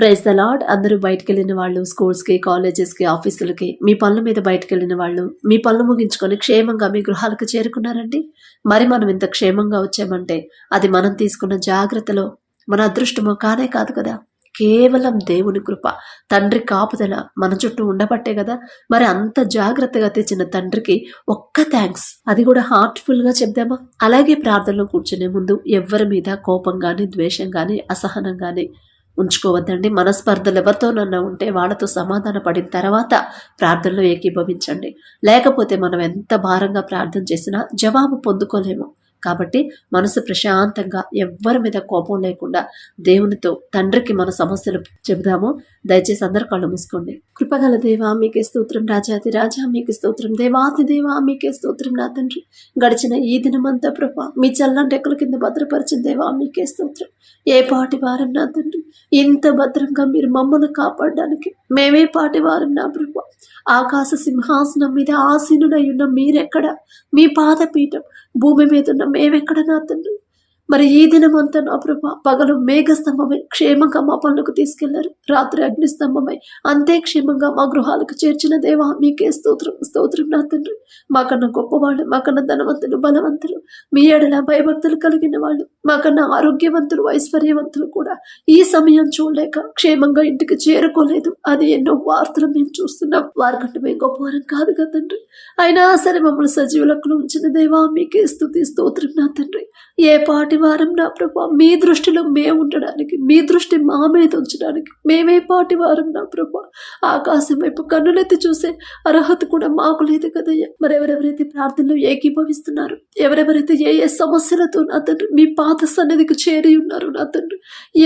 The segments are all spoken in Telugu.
ప్రైజ్ ద లాడ్ అందరూ బయటకు వెళ్ళిన వాళ్ళు స్కూల్స్కి కాలేజెస్కి ఆఫీసులకి మీ పనుల మీద బయటకు వెళ్ళిన వాళ్ళు మీ పనులు ముగించుకొని క్షేమంగా మీ గృహాలకు చేరుకున్నారండి? మరి మనం ఇంత క్షేమంగా వచ్చామంటే అది మనం తీసుకున్న జాగ్రత్తలో మన అదృష్టమో కానే కాదు కదా? కేవలం దేవుని కృప తండ్రి కాపుదల మన చుట్టూ ఉండబట్టే కదా? మరి అంత జాగ్రత్తగా తెచ్చిన తండ్రికి ఒక్క థ్యాంక్స్ అది కూడా హార్ట్ఫుల్గా చెప్దామా? అలాగే ప్రార్థనలో కూర్చునే ముందు ఎవ్వరి మీద కోపం కానీ ద్వేషం కానీ అసహనం కానీ ఉంచుకోవద్దండి. మనస్పర్ధలు ఎవరితోనన్నా ఉంటే వాళ్ళతో సమాధాన పడిన తర్వాత ప్రార్థనలో ఏకీభవించండి. లేకపోతే మనం ఎంత భారంగా ప్రార్థన చేసినా జవాబు పొందుకోలేము. కాబట్టి మనసు ప్రశాంతంగా ఎవ్వరి మీద కోపం లేకుండా దేవునితో తండ్రికి మన సమస్యలు చెబుదాము. దయచేసి అందరు కళ్ళు మూసుకోండి. కృపగల దేవా మీకే స్తోత్రం రాజాది రాజా మీకే స్తోత్రం దేవాతి దేవా మీకే స్తోత్రం నా తండ్రి. గడిచిన ఈ దినమంతా ప్రభా మీ చల్లని రెక్కల కింద భద్రపరిచిన దేవా మీకే స్తోత్రం. ఏ పాటి వారం నా తండ్రి ఇంత భద్రంగా మీరు మమ్మల్ని కాపాడడానికి మేమే పాటి వారం నా బ్రహ్మ ఆకాశ సింహాసనం మీద ఆసీనుడై ఉన్న మీరెక్కడ? మీ పాదపీఠం భూమి మీద ఉన్న మేమెక్కడ నా తండ్రి? మరి ఈ దినమంతా నా ప్రభ పగలు మేఘస్తంభమై క్షేమంగా మా పనులకు తీసుకెళ్ళారు. రాత్రి అగ్నిస్తంభమై అంతే క్షేమంగా మా గృహాలకు చేర్చిన దేవా మీకే స్తోత్రం స్తోత్రం నా తండ్రి. మాకన్నా గొప్పవాళ్ళు మాకన్నా ధనవంతులు బలవంతులు మీ ఎడల భయభక్తులు కలిగిన వాళ్ళు మాకన్నా ఆరోగ్యవంతులు ఐశ్వర్యవంతులు కూడా ఈ సమయం చూడలేక క్షేమంగా ఇంటికి చేరుకోలేదు. అని ఎన్నో వార్తలు మేము చూస్తున్నాం. వారికంటే మేము గొప్పవారం కాదు కదా తండ్రి? అయినా సరే మమ్మల్ని సజీవులకు ఉంచిన దేవా మీకే స్తుతి స్తోత్రం నా తండ్రి. ఏ పాటి వారం నా ప్రభా మీ దృష్టిలో మేము ఉండడానికి మీ దృష్టి మా మీద ఉంచడానికి మేమే పాటి వారం నా ప్రభా. ఆకాశం వైపు కన్నులెత్తి చూసే అర్హత కూడా మాకు లేదు కదయ్యా. మరి ఎవరెవరైతే ప్రార్థనలో ఏకీభవిస్తున్నారు ఎవరెవరైతే ఏ ఏ సమస్యలతో నా తండ్రి మీ పాత సన్నిధికి చేరి ఉన్నారు నా తండ్రి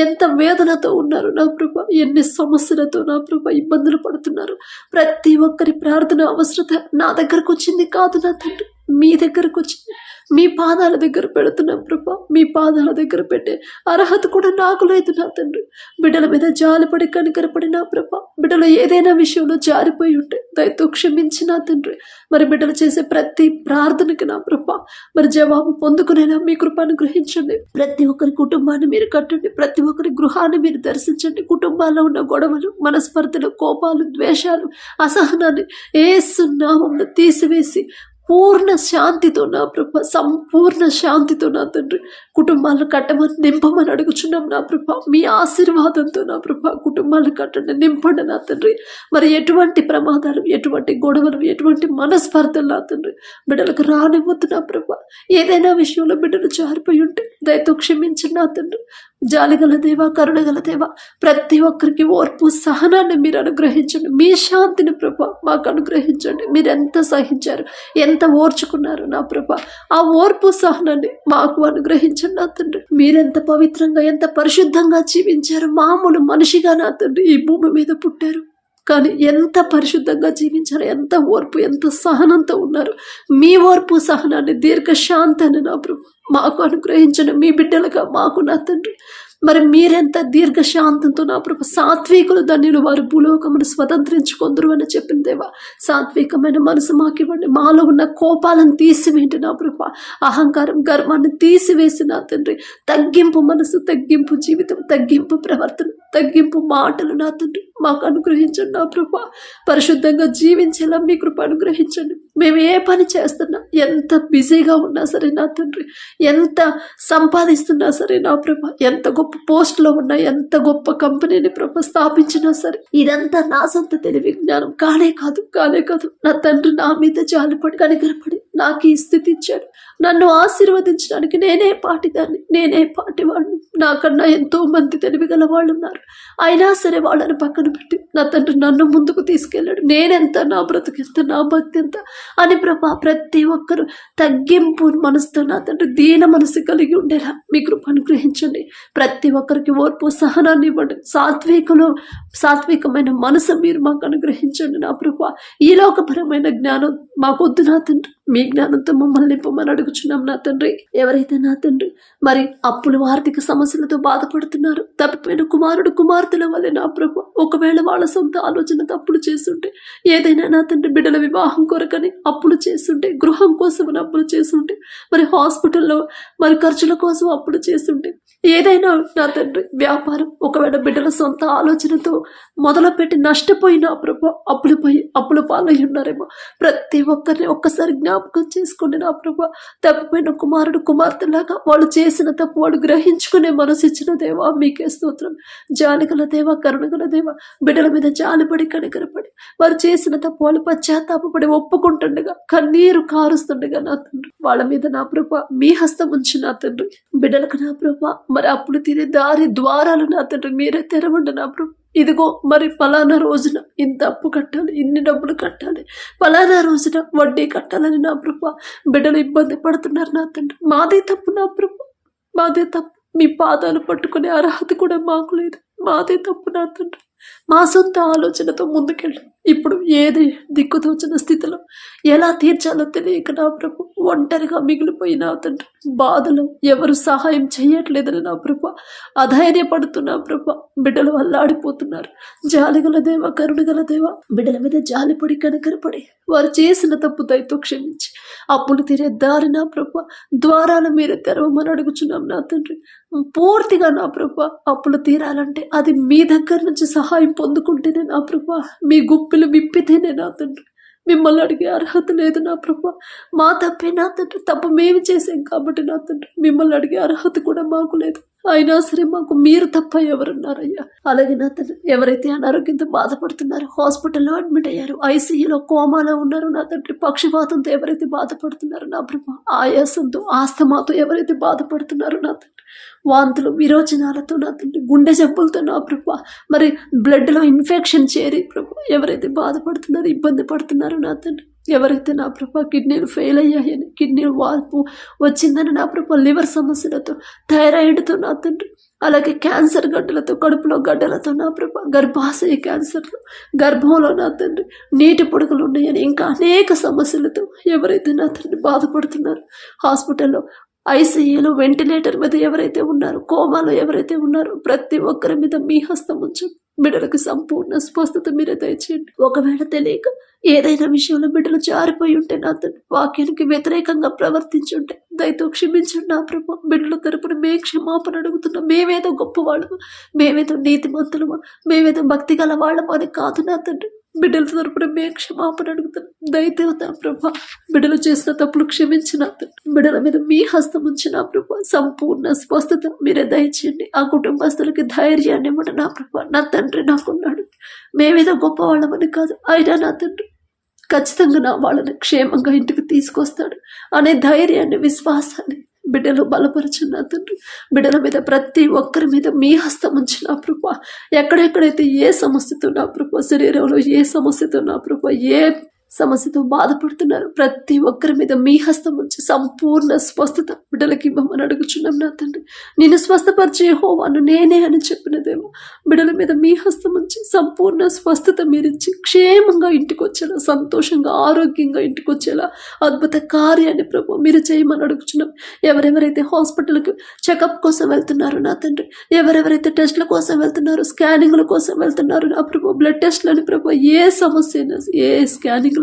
ఎంత వేదనతో ఉన్నారు నా ప్రభా ఎన్ని సమస్యలతో నా ప్రభా ఇబ్బందులు పడుతున్నారు. ప్రతి ఒక్కరి ప్రార్థన అవసరత నా దగ్గరకు వచ్చింది కాదు నా తండ్రి. మీ దగ్గరకు వచ్చి మీ పాదాల దగ్గర పెడుతున్నాం ప్రభా. మీ పాదాల దగ్గర పెట్టే అర్హత కూడా నాకు లేదు నా తండ్రి. బిడ్డల మీద జాలిపడి కనికరపడి నా ప్రభా. బిడ్డలు ఏదైనా విషయంలో జారిపోయి ఉంటే దయతో క్షమించి నా తండ్రి. మరి బిడ్డలు చేసే ప్రతి ప్రార్థనకి నా ప్రభా. మరి జవాబు పొందుకునేలా మీ కృపను గ్రహించండి. ప్రతి ఒక్కరి కుటుంబాన్ని మీరు కట్టండి. ప్రతి ఒక్కరి గృహాన్ని మీరు దర్శించండి. కుటుంబాల్లో ఉన్న గొడవలు మనస్పర్ధలు కోపాలు ద్వేషాలు అసహనాన్ని ఏ సున్నామంలో తీసివేసి పూర్ణ శాంతితో నా ప్రభ సంపూర్ణ శాంతితో నా తండ్రి కుటుంబాలను కట్టమని నింపమని అడుగుచున్నాం నా ప్రభ. మీ ఆశీర్వాదంతో నా ప్రభ కుటుంబాలను కట్టండి నింపండి నా తండ్రి. మరి ఎటువంటి ప్రమాదాలు ఎటువంటి గొడవలు ఎటువంటి మనస్పర్ధలు నా తండ్రి బిడ్డలకు రానివ్వద్దు నా ప్రభ. ఏదైనా విషయంలో బిడ్డలు జారిపోయి ఉంటే దయతో క్షమించండి నా తండ్రి. జాలిగల దేవా కరుణగల దేవా ప్రతి ఒక్కరికి ఓర్పు సహనాన్ని మీరు అనుగ్రహించండి. మీ శాంతిని ప్రభ మాకు అనుగ్రహించండి. మీరు ఎంత సహించారు ఎంత ఓర్చుకున్నారు నా ప్రభ ఆ ఓర్పు సహనాన్ని మాకు అనుగ్రహించండి నా తండ్రి. మీరెంత పవిత్రంగా ఎంత పరిశుద్ధంగా జీవించారు మామూలు మనిషిగా నా తండ్రి ఈ భూమి మీద పుట్టారు. కానీ ఎంత పరిశుద్ధంగా జీవించారు ఎంత ఓర్పు ఎంత సహనంతో ఉన్నారు. మీ ఓర్పు సహనాన్ని దీర్ఘశాంతాన్ని నా ప్రభు మాకు అనుగ్రహించిన మీ బిడ్డలుగా మాకు నా తండ్రి. మరి మీరెంత దీర్ఘశాంతంతో నా ప్రభు సాత్వికులు ధన్యులు వారు భూలోకమును స్వతంత్రించుకుందరు అని చెప్పిన దేవా సాత్వికమైన మనసు మాకు ఇవ్వండి మాలో ఉన్న కోపాలను తీసివేయండి నా ప్రభు. అహంకారం గర్వాన్ని తీసివేసి నా తండ్రి. తగ్గింపు మనసు తగ్గింపు జీవితం తగ్గింపు ప్రవర్తన తగ్గింపు మాటలు నా తండ్రి. మాకు అనుగ్రహించండి నా ప్రభా. పరిశుద్ధంగా జీవించేలా మీ కృప అనుగ్రహించండి. మేము ఏ పని చేస్తున్నా ఎంత బిజీగా ఉన్నా సరే నా తండ్రి ఎంత సంపాదిస్తున్నా సరే నా ప్రభ ఎంత గొప్ప పోస్ట్లో ఉన్నా ఎంత గొప్ప కంపెనీని ప్రభ స్థాపించినా సరే ఇదంతా నా సొంత తెలివి జ్ఞానం. కానే కాదు కానే కాదు నా తండ్రి నా మీద జాలిపడి కనికరపడి నాకు ఈ స్థితి ఇచ్చాడు నన్ను ఆశీర్వదించడానికి నేనే పాటిదాన్ని నేనే పాటివాడిని. నాకన్నా ఎంతో మంది తెలివి గల వాళ్ళు ఉన్నారు అయినా సరే వాళ్ళని పక్కన పెట్టి నా తండ్రి నన్ను ముందుకు తీసుకెళ్ళాడు. నేనెంత నా బ్రతుకెంత నా భక్తి ఎంత అని ప్రభా ప్రతి ఒక్కరు తగ్గింపు మనసుతో నా తండ్రి దీన మనసు కలిగి ఉండేలా మీ కృప అనుగ్రహించండి. ప్రతి ఒక్కరికి ఓర్పు సహనాన్ని ఇవ్వండి. సాత్వికలో సాత్వికమైన మనసు మీరు మాకు అనుగ్రహించండి నా ప్రభా. ఈ లోకపరమైన జ్ఞానం మాకొద్దు నా తండ్రి. మీ జ్ఞానంతో మమ్మల్ని నింపమని అడుగుచున్నాం నా తండ్రి. ఎవరైతే నా తండ్రి మరి అప్పులు ఆర్థిక సమస్యలతో బాధపడుతున్నారు తప్పిపోయిన కుమారుడు కుమార్తెల వల్లే నా ప్రభు ఒకవేళ వాళ్ళ సొంత ఆలోచన తప్పులు చేస్తుంటే ఏదైనా నా తండ్రి బిడ్డల వివాహం కొరకని అప్పులు చేస్తుంటే గృహం కోసం అప్పులు చేస్తుంటే మరి హాస్పిటల్లో మరి ఖర్చుల కోసం అప్పులు చేస్తుంటే ఏదైనా నా తండ్రి వ్యాపారం ఒకవేళ బిడ్డల సొంత ఆలోచనతో మొదలుపెట్టి నష్టపోయిన ప్రభు అప్పులు పోయి అప్పుల పాలై ఉన్నారేమో. ప్రతి ఒక్కరిని ఒక్కసారి జ్ఞాపకం చేసుకోండి నా ప్రభా తప్పిపోయిన కుమారుడు కుమార్తెలాగా వాళ్ళు చేసిన తప్పు వాళ్ళు గ్రహించుకునే మనసు ఇచ్చిన దేవా మీకే స్తోత్రం. జాలిగల దేవ కరుణగల దేవ బిడ్డల మీద జాలిపడి కనికరపడి వారు చేసిన తప్పు వాళ్ళు పశ్చాత్తాపడి ఒప్పుకుంటుండగా కన్నీరు కారుస్తుండగా నా తండ్రి వాళ్ళ మీద నా ప్రభా మీ హస్తం ఉంచి నా తండ్రి. బిడ్డలకు నా ప్రభా మరి అప్పుడు తినే దారి ద్వారాలు నా తండ్రి మీరే తెరవండి నా ప్రభు. ఇదిగో మరి ఫలానా రోజున ఇంత అప్పు కట్టాలి ఇన్ని డబ్బులు కట్టాలి ఫలానా రోజున వడ్డీ కట్టాలని నా ప్రభ బిడ్డలు ఇబ్బంది పడుతున్నారు నా తండ్రి. మాదే తప్పు నా ప్రభ. మాదే తప్పు. మీ పాదాలు పట్టుకునే అర్హత కూడా మాకు లేదు. మాదే తప్పు నా తండ్రి. మా సొంత ఆలోచనతో ముందుకెళ్ళాం. ఇప్పుడు ఏది దిక్కుతోచిన స్థితిలో ఎలా తీర్చాలో తెలియక నా ప్రభు ఒంటరిగా మిగిలిపోయి నా తండ్రి బాధలో ఎవరు సహాయం చేయట్లేదని నా ప్రభు. అధైర్యపడుతున్నా ప్రభు బిడ్డలు అల్లాడిపోతున్నారు జాలిగల దేవ కరుణగల దేవ బిడ్డల మీద జాలిపడి కనకరపడి వారు చేసిన తప్పు దయతో క్షమించి. అప్పులు తీరే దారి నా ప్రభు. ద్వారాలు మీరే తెరవమని అడుగుచున్నాం నా తండ్రి. పూర్తిగా నా ప్రభు అప్పులు తీరాలంటే అది మీ దగ్గర నుంచి సహాయం పొందుకుంటేనే నా ప్రభు. మీ గుప్పిలు విప్పితేనే నా తండ్రి. మిమ్మల్ని అడిగే అర్హత లేదు నా ప్రభు. మా తప్పే నా తండ్రి. తప్పు మేము చేసాం కాబట్టి నా తండ్రి. మిమ్మల్ని అడిగే అర్హత కూడా మాకు లేదు. అయినా సరే మాకు మీరు తప్ప ఎవరున్నారయ్యా? అలాగే నా తండ్రి ఎవరైతే అనారోగ్యంతో బాధపడుతున్నారో హాస్పిటల్లో అడ్మిట్ అయ్యారు ఐసీయూలో కోమాలో ఉన్నారు నా తండ్రి పక్షపాతంతో ఎవరైతే బాధపడుతున్నారో నా ప్రభు ఆయాసంతో ఆస్తమాతో ఎవరైతే బాధపడుతున్నారో నా తండ్రి వాంతులు విరోచనాలతో నా తండ్రి గుండె జబ్బులతో నా ప్రభు. మరి బ్లడ్లో ఇన్ఫెక్షన్ చేరి ప్రభు ఎవరైతే బాధపడుతున్నారో ఇబ్బంది పడుతున్నారో నా తండ్రి ఎవరైతే నా ప్రభా కిడ్నీలు ఫెయిల్ అయ్యాయని కిడ్నీ వాల్పు వచ్చిందని నా ప్రభా లివర్ సమస్యలతో థైరాయిడ్తో నా తండ్రి అలాగే క్యాన్సర్ గడ్డలతో కడుపులో గడ్డలతో నా ప్రభ గర్భాశయ క్యాన్సర్లు గర్భంలో నా తండ్రి నీటి పొడుగులు ఉన్నాయని ఇంకా అనేక సమస్యలతో ఎవరైతే నా తండ్రి బాధపడుతున్నారు హాస్పిటల్లో ఐసీయూలో వెంటిలేటర్ మీద ఎవరైతే ఉన్నారో కోమాలో ఎవరైతే ఉన్నారో ప్రతి ఒక్కరి మీద మీ హస్తం ఉంచు. బిడ్డలకు సంపూర్ణ స్వస్థత మీరే దయచేయండి. ఒకవేళ తెలియక ఏదైనా విషయంలో బిడ్డలు జారిపోయి ఉంటే నా తండ్రి వాక్యానికి వ్యతిరేకంగా ప్రవర్తించుంటే దయతో క్షమించండి నా ప్రభు. బిడ్డల తరపున మే క్షమాపణ అడుగుతున్నాం మేమేదో గొప్పవాళ్ళమా? మేమేదో నీతిమంతులమా? మేమేదో భక్తి గల వాళ్ళమా అని కాదు నా తండ్రి. బిడ్డల తరపున మే క్షమాపణ అడుగుతున్నాం దయచేత ప్రభా బిడ్డలు చేసిన తప్పులు క్షమించిన తండ్రి. మీద మీ హస్తం ఉంచిన ప్రభా సంపూర్ణ స్వస్థత మీరే దయచేయండి. ఆ కుటుంబస్తులకి ధైర్యాన్ని ఇవ్వండి నా ప్రభా. నా తండ్రి నాకున్నాడు. మేమేదో గొప్పవాళ్ళమని కాదు అయినా నా తండ్రి ఖచ్చితంగా నా వాళ్ళని క్షేమంగా ఇంటికి తీసుకొస్తాడు. అనే ధైర్యాన్ని విశ్వాసాన్ని బిడ్డలు బలపరచున్న తండ్రి. బిడ్డల మీద ప్రతి ఒక్కరి మీద మీ హస్తం ఉంచిన ప్రభా ఎక్కడెక్కడైతే ఏ సమస్యతో నా ప్రభా శరీరంలో ఏ సమస్యతో నా ప్రభా ఏ సమస్యతో బాధపడుతున్నారు. ప్రతి ఒక్కరి మీద మీ హస్తం ఉంచి సంపూర్ణ స్వస్థత బిడ్డలకి ఇవ్వమని అడుగుచున్నాం నా తండ్రి. నేను స్వస్థపరిచే హోవాను నేనే అని చెప్పినదేమో బిడ్డల మీద మీ హస్తం ఉంచి సంపూర్ణ స్వస్థత మీరిచ్చి క్షేమంగా ఇంటికి వచ్చేలా సంతోషంగా ఆరోగ్యంగా ఇంటికి వచ్చేలా అద్భుత కార్యాన్ని ప్రభు మీరు చేయమని అడుగుచున్నాం. ఎవరెవరైతే హాస్పిటల్కి చెకప్ కోసం వెళ్తున్నారు నా తండ్రి ఎవరెవరైతే టెస్ట్ల కోసం వెళ్తున్నారు స్కానింగ్ల కోసం వెళ్తున్నారు నా ప్రభు బ్లడ్ టెస్ట్లని ప్రభు ఏ సమస్య అయినా ఏ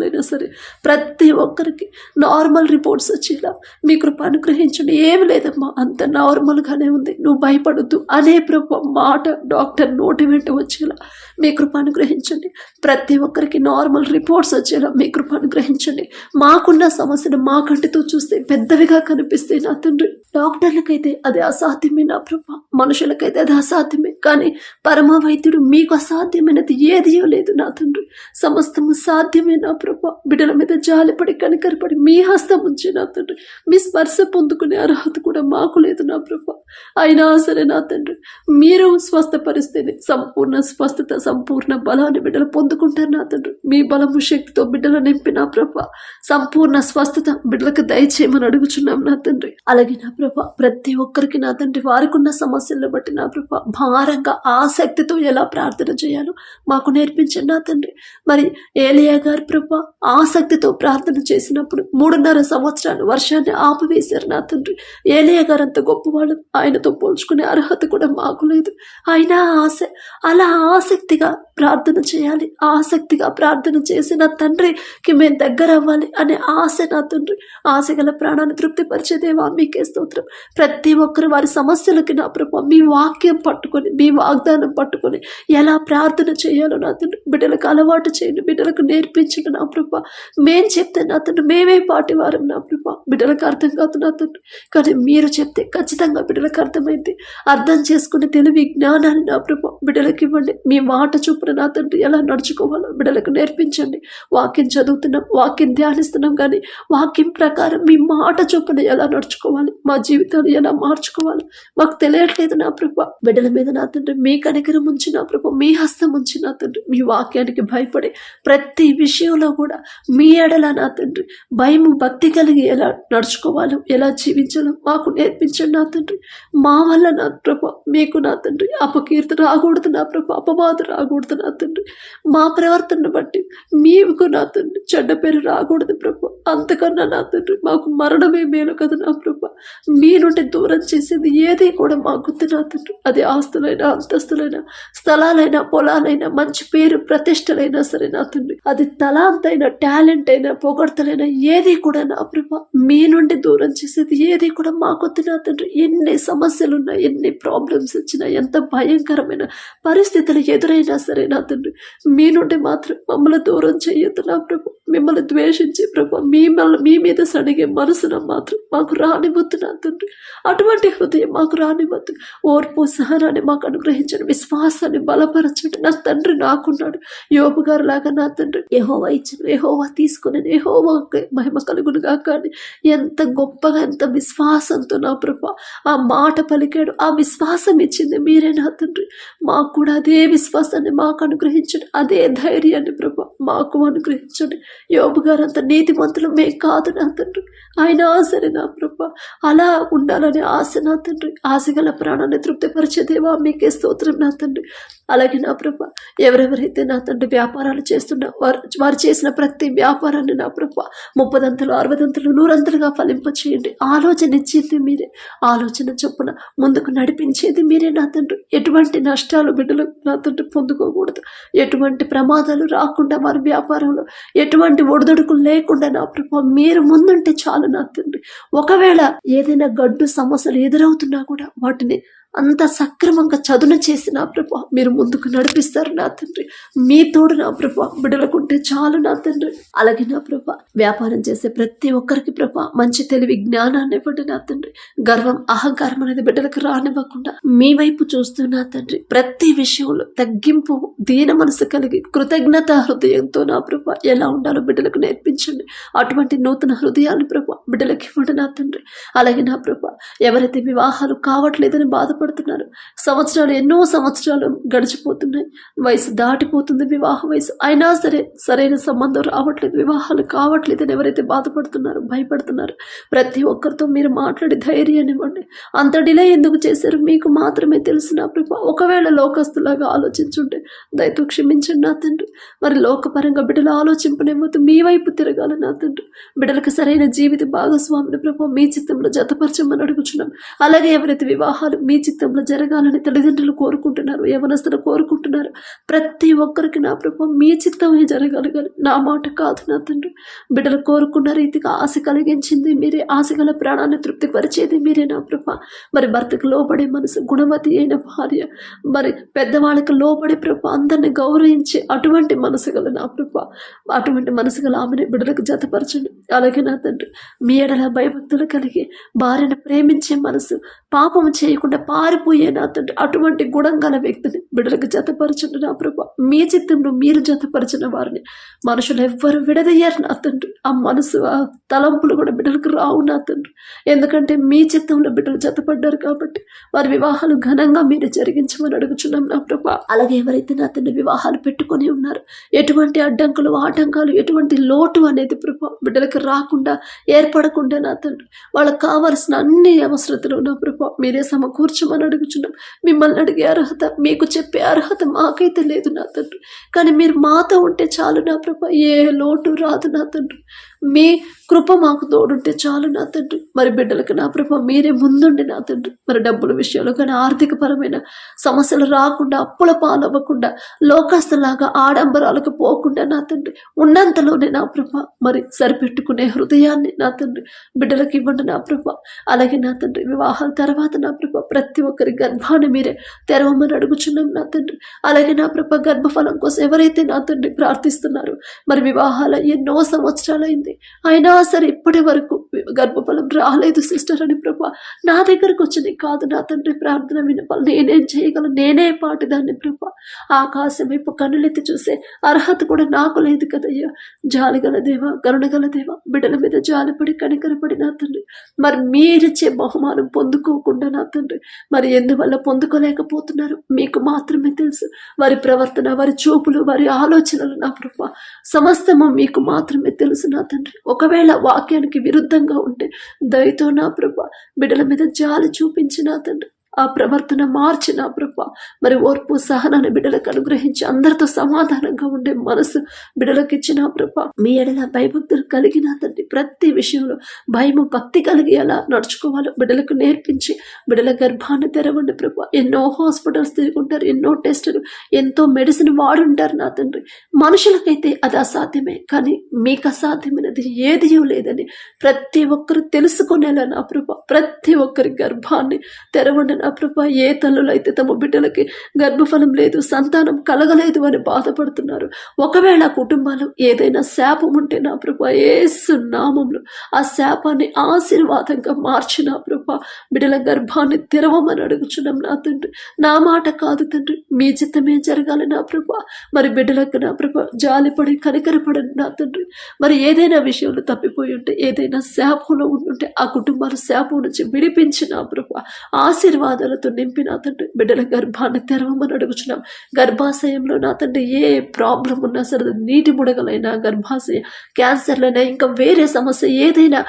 స్కానింగ్లైనా సరే ప్రతి ఒక్కరికి నార్మల్ రిపోర్ట్స్ వచ్చేలా మీ కృప అనుగ్రహించండి. ఏమి లేదమ్మా అంత నార్మల్గానే ఉంది. నువ్వు భయపడొద్దు అనే ప్రభు మాట డాక్టర్ నోటి వెంట వచ్చేలా మీ కృప అనుగ్రహించండి. ప్రతి ఒక్కరికి నార్మల్ రిపోర్ట్స్ వచ్చేలా మీ కృప అనుగ్రహించండి. మాకున్న సమస్యను మా కంటితో చూస్తే పెద్దవిగా కనిపిస్తే నా తండ్రి డాక్టర్లకైతే అది అసాధ్యమే నా ప్రభా. మనుషులకైతే అది అసాధ్యమే. కానీ పరమ వైద్యుడు మీకు అసాధ్యమైనది ఏదియో లేదు నా తండ్రి. సమస్తము సాధ్యమే నా ప్రభు. బిడ్డల మీద జాలిపడి కనికరపడి మీ హస్తం ఉంచి నా తండ్రి. మీ స్పర్శ పొందుకునే అర్హత కూడా మాకు లేదు నా ప్రభా. అయినా సరే నా తండ్రి మీరు స్వస్థపరిస్తేనే సంపూర్ణ స్వస్థత సంపూర్ణ బలాన్ని బిడ్డలు పొందుకుంటారు నా తండ్రి. మీ బలము శక్తితో బిడ్డలు నింపి నా ప్రభా. సంపూర్ణ స్వస్థత బిడ్డలకు దయచేయమని అడుగుచున్నాం నా తండ్రి. అలాగే నా ప్రభా ప్రతి ఒక్కరికి నా తండ్రి వారికున్న సమస్యలను బట్టి నా ప్రభా భారంగా ఆసక్తితో ఎలా ప్రార్థన చేయాలో మాకు నేర్పించండి నా తండ్రి. మరి ఏలియా గారి ప్రభా ఆసక్తితో ప్రార్థన చేసినప్పుడు మూడున్నర సంవత్సరాలు వర్షాన్ని ఆపివేశారు నా తండ్రి. ఏలియా గారు అంత గొప్పవాళ్ళు. ఆయనతో పోల్చుకునే అర్హత కూడా మాకు లేదు. అయినా ఆశ అలా ఆసక్తిగా ప్రార్థన చేయాలి. ఆసక్తిగా ప్రార్థన చేసి నా తండ్రికి మేము దగ్గర అవ్వాలి అనే ఆశ నా తండ్రి. ఆశ గల ప్రాణాన్ని తృప్తిపరిచేదేవా మీకే స్తోత్రం. ప్రతి ఒక్కరు వారి సమస్యలకి నా ప్రభు మీ వాక్యం పట్టుకొని మీ వాగ్దానం పట్టుకొని ఎలా ప్రార్థన చేయాలో నా తండ్రి. బిడ్డలకు అలవాటు చేయండి. బిడ్డలకు నేర్పించండి నా ప్రభ మేం చెప్తే నా తండ్రి మేమే పాటి వారం నా ప్రభ బిడ్డలకు అర్థం కాదు నా తండ్రి. కానీ మీరు చెప్తే ఖచ్చితంగా బిడ్డలకు అర్థమైంది. అర్థం చేసుకునే తెలివి జ్ఞానాన్ని నా ప్రభ బిడ్డలకు ఇవ్వండి. మీ మాట చూపున నా తండ్రి ఎలా నడుచుకోవాలో బిడ్డలకు నేర్పించండి. వాక్యం చదువుతున్నాం వాక్యం ధ్యానిస్తున్నాం కానీ వాక్యం ప్రకారం మీ మాట చొప్పున ఎలా నడుచుకోవాలి? మా జీవితాలు ఎలా మార్చుకోవాలి? మాకు తెలియట్లేదు నా ప్రభ బిడ్డల మీద నా తండ్రి మీ కనికరం ఉంచి నా ప్రభ మీ హస్తం ఉంచి నా తండ్రి. మీ వాక్యానికి భయపడి ప్రతి విషయంలో కూడా మీ ఎడల నా తండ్రి. భయము భక్తి కలిగి ఎలా నడుచుకోవాలో ఎలా జీవించాలో మాకు నేర్పించండి నా తండ్రి. మా వల్ల నా ప్రభ మీకు నా తండ్రి. అపకీర్తి రాకూడదు నా ప్రభ అపవాదు రాకూడదు నా తండ్రి. మా ప్రవర్తనను బట్టి మీకు నా తండ్రి. చెడ్డ పేరు రాకూడదు ప్రభు. అంతకన్నా నా తండ్రి మాకు మరణమే మేలు కదా నా ప్రభు. మీ నుండి దూరం చేసేది ఏది కూడా మాకు నా తండ్రి. అది ఆస్తులైనా అంతస్తులైనా స్థలాలైనా పొలాలైనా మంచి పేరు ప్రతిష్టలైనా సరే నా తండ్రి. అది అయినా టాలెంట్ అయినా పొగడతలైనా ఏది కూడా నా ప్రభ మీ నుండి దూరం చేసేది ఏది కూడా మాకొద్దు నా తండ్రి. ఎన్ని సమస్యలు ఉన్నా ఎన్ని ప్రాబ్లమ్స్ వచ్చినా ఎంత భయంకరమైన పరిస్థితులు ఎదురైనా సరే నా తండ్రి మీ నుండి మాత్రం మమ్మల్ని దూరం చేయొద్దు నా ప్రభు. మిమ్మల్ని ద్వేషించి ప్రభు మీ మీ మీద సడిగే మనసున మాత్రం మాకు రానివద్దు నా తండ్రి. అటువంటి హృదయం మాకు రానివద్దు ఓర్పు సహనాన్ని మాకు అనుగ్రహించండి విశ్వాసాన్ని బలపరచండి. నా తండ్రి నాకున్నాడు. యోపు గారు లాగా నా తండ్రి. యహోవా ఇచ్చిన ఏహోవా తీసుకుని ఏహోవా మహిమ కలుగునుగా కానీ ఎంత గొప్పగా ఎంత విశ్వాసంతో నా ప్రభు ఆ మాట పలికాడు. ఆ విశ్వాసం ఇచ్చింది మీరే నా తండ్రి. మాకు కూడా అదే విశ్వాసాన్ని మాకు అనుగ్రహించండి. అదే ధైర్యాన్ని ప్రభు మాకు అనుగ్రహించండి. యోబు గారు అంత నీతిమంతులు మే కాదు నా తండ్రి. ఆయన సరే నా ప్రభు అలా ఉండాలని ఆశ నా తండ్రి. ఆశ గల ప్రాణాన్ని తృప్తిపరిచేదేవా మీకే స్తోత్రం నా తండ్రి. అలాగే నా ప్రభ ఎవరెవరైతే నా తండ్రి వ్యాపారాలు చేస్తున్న వారు వారు చేసిన ప్రతి వ్యాపారాన్ని నా ప్రభ ముప్పదంతలు అరవదంతలు నూరంతలుగా ఫలింపచేయండి. ఆలోచన ఇచ్చేది మీరే. ఆలోచన చొప్పున ముందుకు నడిపించేది మీరే నా తండ్రి. ఎటువంటి నష్టాలు బిడ్డలు నా తండ్రి పొందుకోకూడదు. ఎటువంటి ప్రమాదాలు రాకుండా వారి వ్యాపారంలో ఎటువంటి ఒడిదొడుకులు లేకుండా నా ప్రభ మీరు ముందుంటే చాలు నా తండ్రి. ఒకవేళ ఏదైనా గడ్డు సమస్యలు ఎదురవుతున్నా కూడా వాటిని అంత సక్రమంగా చదును చేసి నా ప్రభా మీరు ముందుకు నడిపిస్తారు నా తండ్రి. మీ తోడు నా ప్రభా బిడలకుంటే చాలు నా తండ్రి. అలాగే నా ప్రభా వ్యాపారం చేసే ప్రతి ఒక్కరికి ప్రభా మంచి తెలివి జ్ఞానాన్ని ఇవ్వండి నా తండ్రి. గర్వం అహంకారం అనేది బిడ్డలకు రానివ్వకుండా మీ వైపు చూస్తూ నా తండ్రి. ప్రతి విషయంలో తగ్గింపు దీన మనసు కలిగి కృతజ్ఞత హృదయంతో నా ప్రభా ఎలా ఉండాలో బిడ్డలకు నేర్పించండి. అటువంటి నూతన హృదయాన్ని ప్రభా బిడ్డలకు ఇవ్వండి నా తండ్రి. అలాగే నా ప్రభా ఎవరైతే వివాహాలు కావట్లేదని బాధపడుతున్నారు. సంవత్సరాలు ఎన్నో సంవత్సరాలు గడిచిపోతున్నాయి. వయసు దాటిపోతుంది వివాహ వయసు. అయినా సరే సరైన సంబంధం రావట్లేదు. వివాహాలు కావట్లేదు అని ఎవరైతే బాధపడుతున్నారో భయపడుతున్నారు ప్రతి ఒక్కరితో మీరు మాట్లాడి ధైర్యాన్ని ఇవ్వండి. అంత డిలే ఎందుకు చేశారు? మీకు మాత్రమే తెలిసిన ప్రభు? ఒకవేళ లోకస్తులాగా ఆలోచించుంటే దయతో క్షమించండి నా తండ్రి. మరి లోకపరంగా బిడ్డలు ఆలోచింపనేమోతు మీ వైపు తిరగాలి నా తండ్రి. బిడ్డలకు సరైన జీవిత భాగస్వామిని ప్రభు మీ చిత్తంలో జతపరచమని అడుగుచున్నాం. అలాగే ఎవరైతే వివాహాలు మీ చిత్తంలో జరగాలని తల్లిదండ్రులు కోరుకుంటున్నారు యవనస్తులు కోరుకుంటున్నారు. ప్రతి ఒక్కరికి నా ప్రభు మీ చిత్తమే జరగలగాలి నా మాట కాదు నా తండ్రి. బిడ్డలు కోరుకున్న రీతిగా ఆశ కలిగించింది మీరే ఆశ గల ప్రాణాన్ని తృప్తిపరిచేది మీరే నా ప్రభ. మరి భర్తకు లోబడే మనసు గుణవతి అయిన భార్య మరి పెద్దవాళ్ళకి లోబడే ప్రభ అందరిని గౌరవించి అటువంటి మనసు గల నా ప్రభ. అటువంటి మనసు గల ఆమెను బిడ్డలకు జతపరచండి. అలాగే నా తండ్రి మీ ఎడల భయభక్తులు కలిగి భార్యను ప్రేమించే మనసు పాపం చేయకుండా మారిపోయే నా తండ్రి. అటువంటి గుణం గల వ్యక్తిని బిడ్డలకు జతపరచండి నా ప్రభ. మీ చిత్తంలో మీరు జతపరిచిన వారిని మనుషులు ఎవ్వరు విడదయ్యారు నా తండ్రి. ఆ మనసు ఆ తలంపులు కూడా బిడ్డలకు రావు నా తండ్రి. ఎందుకంటే మీ చిత్తంలో బిడ్డలు జతపడ్డారు కాబట్టి వారి వివాహాలు ఘనంగా మీరు జరిగించమని అడుగుచున్నాం నా ప్రభా. అలాగే ఎవరైతే నా తండ్రి వివాహాలు పెట్టుకొని ఉన్నారు ఎటువంటి అడ్డంకులు ఆటంకాలు ఎటువంటి లోటు అనేది ప్రభా బిడ్డలకు రాకుండా ఏర్పడకుండా నా తండ్రి. వాళ్ళకి కావలసిన అన్ని అవసరతలు నా ప్రభా మీరే సమకూర్చమని నడిపించమని అడుగుచున్నాం. మిమ్మల్ని అడిగే అర్హత మీకు చెప్పే అర్హత మాకైతే లేదు నా తండ్రి. కానీ మీరు మాతో ఉంటే చాలు నా ప్రభ ఏ లోటు రాదు నా తండ్రి. మీ కృప మాకు తోడుంటే చాలు నా తండ్రి. మరి బిడ్డలకు నా ప్రభ మీరే ముందుండి నా తండ్రి. మరి డబ్బుల విషయంలో కానీ ఆర్థిక పరమైన సమస్యలు రాకుండా అప్పుల పాలవ్వకుండా లోకస్తులాగా ఆడంబరాలకు పోకుండా నా తండ్రి. ఉన్నంతలోనే నా ప్రభ మరి సరిపెట్టుకునే హృదయాన్ని నా తండ్రి. బిడ్డలకు ఇవ్వండి నా ప్రభ. అలాగే నా తండ్రి వివాహాల తర్వాత నా ప్రభ ప్రతి ఒక్కరి గర్భాన్ని మీరే తెరవమని అడుగుచున్నాం నా తండ్రి. అలాగే నా ప్రభ గర్భఫలం కోసం ఎవరైతే నా తండ్రి ప్రార్థిస్తున్నారు మరి వివాహాల ఎన్నో సంవత్సరాలైంది. అయినా సరే ఇప్పటి వరకు గర్భఫలం రాలేదు సిస్టర్ అని ప్రభా. నా దగ్గరకు వచ్చింది కాదు నా తండ్రి ప్రార్థన వినపాలి నేనేం చేయగలను? నేనే పాటిదాన్ని ప్రభా. ఆకాశం వైపు కన్నులెత్తి చూసే అర్హత కూడా నాకు లేదు కదయ్యా. జాలిగల దేవ కరుణగల దేవ బిడ్డల మీద జాలిపడి కనికరపడి నా తండ్రి. మరి మీరిచ్చే బహుమానం పొందుకోకుండా నా తండ్రి. మరి ఎందువల్ల పొందుకోలేకపోతున్నారు? మీకు మాత్రమే తెలుసు. వారి ప్రవర్తన వారి చూపులు వారి ఆలోచనలు నా ప్రభా. సమస్తము మీకు మాత్రమే తెలుసు నా తండ్రి. ఒకవేళ వాక్యానికి విరుద్ధంగా ఉంటే దయతో నా ప్రభా బిడ్డల మీద జాలి చూపించిన తండ్రి ఆ ప్రవర్తన మార్చిన నా ప్రభా మరి ఓర్పు సహనాన్ని బిడ్డలకు అనుగ్రహించి అందరితో సమాధానంగా ఉండే మనసు బిడ్డలకు ఇచ్చిన ప్రభా. మీ ఎడల భయభక్తులు కలిగిన తండ్రి ప్రతి విషయంలో భయము భక్తి కలిగి ఎలా నడుచుకోవాలో బిడ్డలకు నేర్పించి బిడ్డల గర్భాన్ని తెరవండి ప్రభా. ఎన్నో హాస్పిటల్స్ తిరుగుంటారు ఎన్నో టెస్టులు ఎంతో మెడిసిన్ వాడుంటారు నా తండ్రి. మనుషులకైతే అది అసాధ్యమే కానీ మీకు అసాధ్యమైనది ఏది లేదని ప్రతి ఒక్కరు తెలుసుకునేలా నా ప్రభా. ప్రతి ఒక్కరి గర్భాన్ని తెరవండి నా ప్రభా ఏ తల్లులు అయితే తమ బిడ్డలకి గర్భఫలం లేదు సంతానం కలగలేదు అని బాధపడుతున్నారు. ఒకవేళ కుటుంబాలు ఏదైనా శాపం ఉంటే నా ప్రభా ఏసు నామంలో ఆ శాపాన్ని ఆశీర్వాదంగా మార్చి నా ప్రభా బిడ్డల గర్భాన్ని తెరవమని అడుగుచున్నాం నా తండ్రి. నా మాట కాదు తండ్రి మీ చిత్తమే జరగాలి నా ప్రభా. మరి బిడ్డలకు నా ప్రభా జాలిపడి కనికరపడండి నా తండ్రి. మరి ఏదైనా విషయంలో తప్పిపోయి ఉంటే ఏదైనా శాపంలో ఉంటుంటే ఆ కుటుంబాలు శాపం నుంచి విడిపించి నా ప్రభా పాదాలతో నింపి నా తండ్రి బిడ్డల గర్భాన్ని తెరవమని అడుగుచున్నాం. గర్భాశయంలో నా తండ్రి ఏ ప్రాబ్లం ఉన్నా సరే నీటి ముడగలైనా గర్భాశయ క్యాన్సర్లైనా ఇంకా వేరే సమస్య ఏదైనా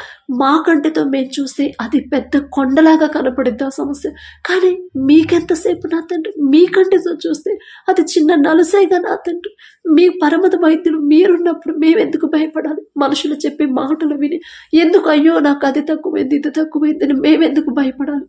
మా కంటితో మేము చూస్తే అది పెద్ద కొండలాగా కనపడిద్ది ఆ సమస్య. కానీ మీకెంతసేపు నా తండ్రి? మీ కంటితో చూస్తే అది చిన్న నలుసైగా నా తండ్రి. మీ పరమత వైద్యులు మీరున్నప్పుడు మేమెందుకు భయపడాలి? మనుషులు చెప్పే మాటలు విని ఎందుకు అయ్యో నాకు అది తక్కువైంది ఇది తక్కువైందని మేమెందుకు భయపడాలి?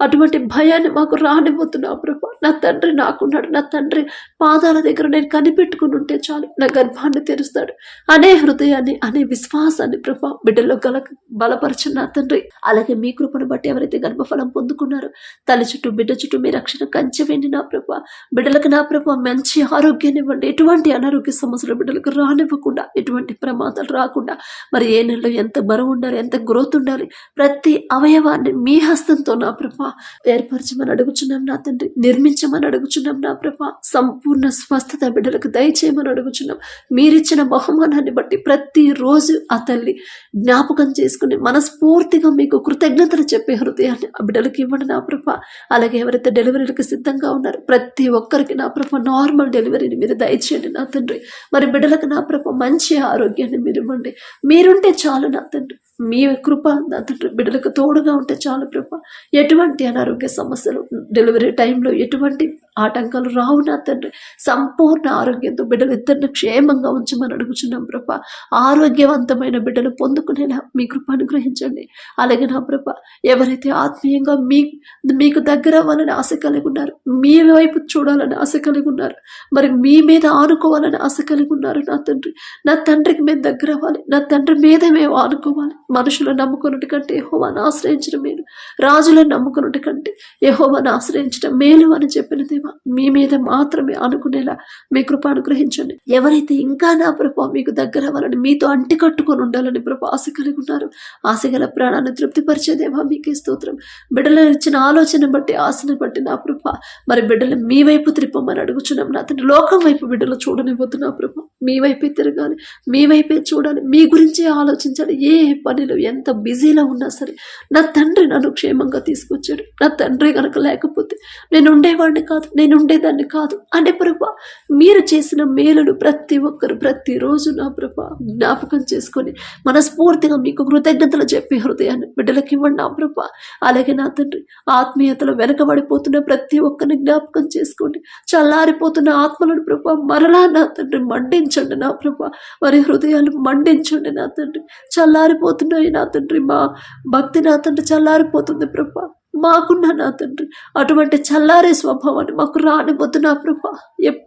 అటువంటి భయాన్ని మాకు రానిపోతున్నావు ప్రభా. నా తండ్రి నాకున్నాడు. నా తండ్రి పాదాల దగ్గర నేను కనిపెట్టుకుని ఉంటే చాలు. నా గర్భాన్ని తెరుస్తాడు. అనే హృదయాన్ని అనే విశ్వాసాన్ని ప్రభా బిడ్డలో గల బలపరచు నా తండ్రి. అలాగే మీ కృపను బట్టి ఎవరైతే గర్భఫలం పొందుకున్నారో తల్లి చుట్టూ బిడ్డ చుట్టూ మీ రక్షణ కంచె నా ప్రభా. బిడ్డలకు నా ప్రభా మంచి ఆరోగ్యాన్ని ఇవ్వండి. ఎటువంటి అనారోగ్య సమస్యలు బిడ్డలకు రానివ్వకుండా ఎటువంటి ప్రమాదాలు రాకుండా మరి ఏ నెలలో ఎంత బరువు ఉండాలి ఎంత గ్రోత్ ఉండాలి ప్రతి అవయవాన్ని మీ హస్తంతో నా ప్రభ ఏర్పరచమని అడుగుచున్నాం నా తండ్రి. నిర్మించమని అడుగుచున్నాం నా ప్రభ. సంపూర్ణ స్వస్థత బిడ్డలకు దయచేయమని అడుగుచున్నాం. మీరిచ్చిన బహుమానాన్ని బట్టి ప్రతిరోజు ఆ తల్లి జ్ఞాపకం చేసుకుని మనస్ఫూర్తిగా మీకు కృతజ్ఞతలు చెప్పే హృదయాన్ని ఆ బిడ్డలకు ఇవ్వండి నా ప్రభ. అలాగే ఎవరైతే డెలివరీలకు సిద్ధంగా ఉన్నారు ప్రతి ఒక్కరికి నా ప్రభ నార్మల్ డెలివరీని మీరు దయచేయండి నా తండ్రి. మరి బిడ్డలకు నా ప్రభ మంచి ఆరోగ్యాన్ని మీరు ఇవ్వండి. మీరుంటే చాలు నా తండ్రి. మీ కృప నా తండ్రి బిడ్డలకు తోడుగా ఉంటే చాలు ప్రభ. ఎటువంటి అనారోగ్య సమస్యలు డెలివరీ టైంలో ఎటువంటి ఆటంకాలు రావు నా తండ్రి. సంపూర్ణ ఆరోగ్యంతో బిడ్డలు ఇద్దరిని క్షేమంగా ఉంచమని అడుగుచున్నాం ప్రభ. ఆరోగ్యవంతమైన బిడ్డలు పొందుకునేలా మీ కృప అనుగ్రహించండి. అలాగే నా ప్రభ ఎవరైతే ఆత్మీయంగా మీ మీకు దగ్గర అవ్వాలని ఆశ కలిగి ఉన్నారు మీ వైపు చూడాలని ఆశ కలిగి ఉన్నారు మరి మీ మీద ఆనుకోవాలని ఆశ కలిగి ఉన్నారు నా తండ్రి. నా తండ్రికి మేము దగ్గర అవ్వాలి నా తండ్రి మీదే మేము ఆనుకోవాలి. మనుషులను నమ్ముకున్నట్టు కంటే యహోవాను ఆశ్రయించడం మేలు రాజులను నమ్ముకున్నట్టు కంటే యహోవాను ఆశ్రయించడం మేలు అని చెప్పిన దేవా మీ మీద మాత్రమే అనుకునేలా మీ కృప అనుగ్రహించండి. ఎవరైతే ఇంకా నా ప్రభా మీకు దగ్గర అవ్వాలని మీతో అంటి కట్టుకొని ఉండాలని ప్రభా ఆశ కలిగి ఉన్నారు ఆశ గల ప్రాణాన్ని తృప్తిపరిచే దేవా మీకే స్తోత్రం. బిడ్డలు ఇచ్చిన ఆలోచన బట్టి ఆశను బట్టి నా ప్రభ మరి బిడ్డలు మీ వైపు త్రిప్పమని అడుగుచున్నాం. నా తండ్రి లోకం వైపు బిడ్డలు చూడనివ్వద్దు నా ప్రభ. మీ వైపే తిరగాలి మీ వైపే చూడాలి మీ గురించే ఆలోచించాలి ఏ పని పనిలో ఎంత బిజీలో ఉన్నా సరే నా తండ్రి నన్ను క్షేమంగా తీసుకొచ్చాడు. నా తండ్రి కనుక లేకపోతే నేను ఉండేవాడిని కాదు నేను ఉండేదాన్ని కాదు. అంటే ప్రభా మీరు చేసిన మేలును ప్రతి ఒక్కరు ప్రతిరోజు నా ప్రభా జ్ఞాపకం చేసుకొని మనస్ఫూర్తిగా మీకు కృతజ్ఞతలు చెప్పి హృదయాన్ని బిడ్డలకి ఇవ్వండి నా ప్రభా. అలాగే నా తండ్రి ఆత్మీయతలో వెనకబడిపోతున్న ప్రతి ఒక్కరిని జ్ఞాపకం చేసుకోండి. చల్లారిపోతున్న ఆత్మలను ప్రభా మరలా నా తండ్రి మండించండి నా ప్రభా. వారి హృదయాలు మండించండి నా తండ్రి. చల్లారిపోతున్నాయి నా తండ్రి. మా భక్తి నా తండ్రి చల్లారిపోతుంది ప్రభా. మాకున్న నా తండ్రి. అటువంటి చల్లారే స్వభావాన్ని మాకు రానివద్దు నా ప్రభా.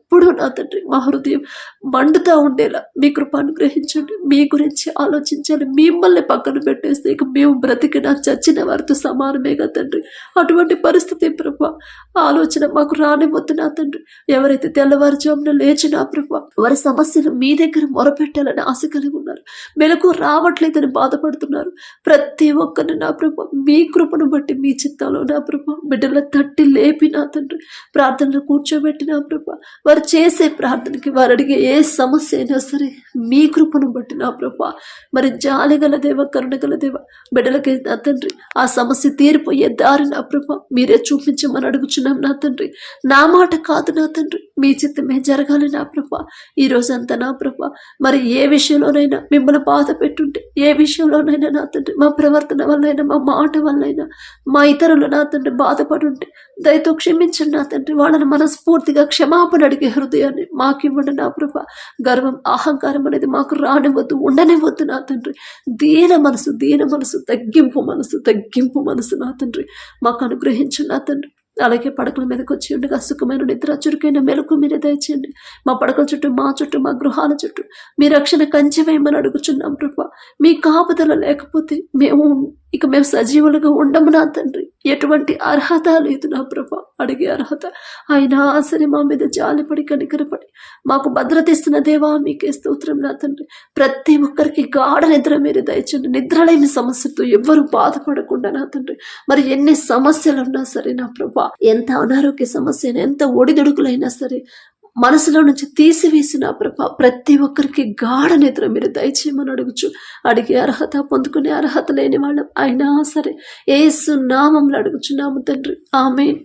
ఎప్పుడూ నా తండ్రి మా హృదయం మండుతూ ఉండేలా. మీ కృప అనుగ్రహించండి. మీ గురించి ఆలోచించాలి. మిమ్మల్ని పక్కన పెట్టేస్తే ఇక మేము బ్రతికిన చచ్చిన వారితో సమానమేగా తండ్రి. అటువంటి పరిస్థితి ప్రభా ఆలోచన మాకు రానివద్దు నా తండ్రి. ఎవరైతే తెల్లవారుజామున లేచిన ప్రభ వారి సమస్యలు మీ దగ్గర మొరపెట్టాలని ఆశ కలిగి ఉన్నారు. మెలకు రావట్లేదని బాధపడుతున్నారు. ప్రతి ఒక్కరిని నా ప్రభ మీ కృపను బట్టి మీ చిత్తాలో నా ప్రభా బిడ్డల తట్టి లేపి నా తండ్రి. ప్రార్థనలో కూర్చోబెట్టిన ప్రభ ప్రభా వారు చేసే ప్రార్థనకి వారు అడిగే ఏ సమస్య అయినా సరే మీ కృపను బట్టి నా ప్రభా మరి జాలి గల దేవ కరుణ గల దేవ బిడ్డలకి నా తండ్రి ఆ సమస్య తీరిపోయే దారి నా ప్రభా మీరే చూపించమని అడుగుచున్నాం నా తండ్రి. నా మాట కాదు నా తండ్రి మీ చిత్తమే జరగాలి నా ప్రభా. ఈ రోజంతా నా ప్రభా మరి ఏ విషయంలోనైనా మిమ్మల్ని బాధ పెట్టుంటే ఏ విషయంలోనైనా నా తండ్రి మా ప్రవర్తన వల్లైనా మా మాట వల్లైనా మా ఇతరులు నా తండ్రి బాధపడుంటే దయతో క్షమించండి నా తండ్రి. వాళ్ళని మనస్ఫూర్తిగా క్షమాపణ అడిగి హృదయాన్ని మాకివ్వండి నా ప్రభ. గర్వం అహంకారం అనేది మాకు రానివద్దు ఉండనివద్దు నా తండ్రి. దీన మనసు దీన మనసు తగ్గింపు మనసు తగ్గింపు మనసు నా తండ్రి. మాకు అనుగ్రహించండి నా తండ్రి. అలాగే పడకల మీదకి వచ్చి ఉండగా సుఖమైన నిద్ర చురుకైన మెలకు మీరే దయచేయండి. మా పడకల చుట్టూ మా చుట్టూ మా గృహాల చుట్టూ మీ రక్షణ కంచె వేయమని అడుగుచున్నాం ప్రభా. మీ కాపుదల లేకపోతే మేము ఇక మేము సజీవులుగా ఉండము నా తండ్రి. ఎటువంటి అర్హత లేదు నా ప్రభా అడిగే అర్హత. అయినా సరే మా మీద జాలిపడి కనికరపడి మాకు భద్రత ఇస్తున్న దేవా మీకే స్తోత్రం నా తండ్రి. ప్రతి ఒక్కరికి గాఢ నిద్ర మీరు దయచండి. నిద్రలేని సమస్యతో ఎవ్వరు బాధపడకుండా నా తండ్రి. మరి ఎన్ని సమస్యలు ఉన్నా సరే నా ప్రభా ఎంత అనారోగ్య సమస్య ఎంత ఒడిదుడుకులైనా సరే మనసులో నుంచి తీసివేసిన ప్రభ ప్రతి ఒక్కరికి గాఢ నిద్ర మీరు దయచేయమని అడుగుచు. అడిగే అర్హత పొందుకునే అర్హత లేని వాళ్ళం. అయినా సరే ఏసు నామంలో అడుగుచున్నాము తండ్రి. ఆమెన్.